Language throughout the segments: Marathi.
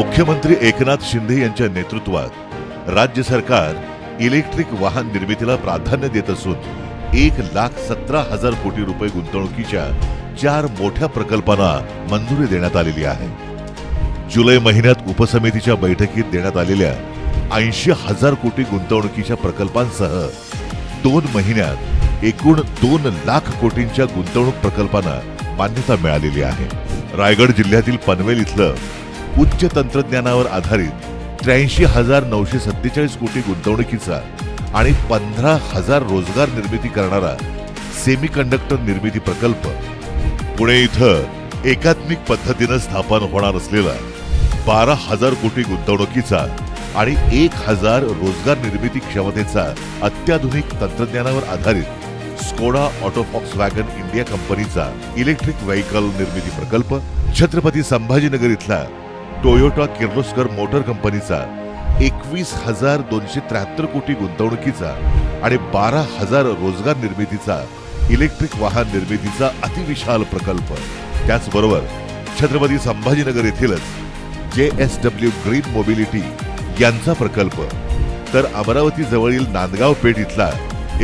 मुख्यमंत्री एकनाथ शिंदे यांच्या नेतृत्वात राज्य सरकार इलेक्ट्रिक वाहन निर्मितीला प्राधान्य देत असून एक लाख सतरा हजार कोटी रुपये गुंतवणुकीच्या चार मोठ्या प्रकल्पांना मंजुरी देण्यात आलेली आहे. जुलै महिन्यात उपसमितीच्या बैठकीत देण्यात आलेल्या ऐंशी हजार कोटी गुंतवणुकीच्या प्रकल्पांसह दोन महिन्यात एकूण दोन लाख कोटींच्या गुंतवणूक प्रकल्पांना मान्यता मिळालेली आहे. रायगड जिल्ह्यातील पनवेल इथलं उच्च तंत्रज्ञानावर आधारित त्र्याऐंशी हजार नऊशे सत्तेचाळीस कोटी गुंतवणुकीचा आणि पंधरा हजार रोजगार निर्मिती करणारा सेमी कंडक्टर निर्मिती प्रकल्प. पुणे इथं एकात्मिक पद्धतीनं स्थापन होणार असलेला बारा हजार कोटी गुंतवणुकीचा आणि एक हजार रोजगार निर्मिती क्षमतेचा अत्याधुनिक तंत्रज्ञानावर आधारित स्कोडा ऑटोफॉक्स वॅगन इंडिया कंपनीचा इलेक्ट्रिक व्हेकल निर्मिती प्रकल्प छत्रपती संभाजीनगर इथला टोयोटा किर्लोस्कर मोटर कंपनीचा एकवीस हजार दोनशे त्र्याहत्तर कोटी गुंतवणुकीचा आणि बारा हजार रोजगार निर्मितीचा इलेक्ट्रिक वाहन निर्मितीचा अतिविशाल प्रकल्प. त्याचबरोबर छत्रपती संभाजीनगर येथीलच जे एस डब्ल्यू ग्रीन मोबिलिटी यांचा प्रकल्प. तर अमरावती जवळील नांदगाव पेठ इथला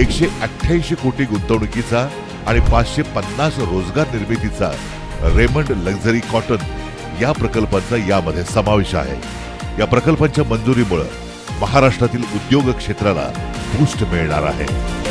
एकशे अठ्ठ्याऐंशी कोटी गुंतवणुकीचा आणि पाचशे पन्नास रोजगार निर्मितीचा रेमंड लक्झरी कॉटन या प्रकल्पांचा यामध्ये समावेश आहे. या प्रकल्पांच्या मंजुरीमुळे महाराष्ट्रातील उद्योग क्षेत्राला बूस्ट मिळणार आहे.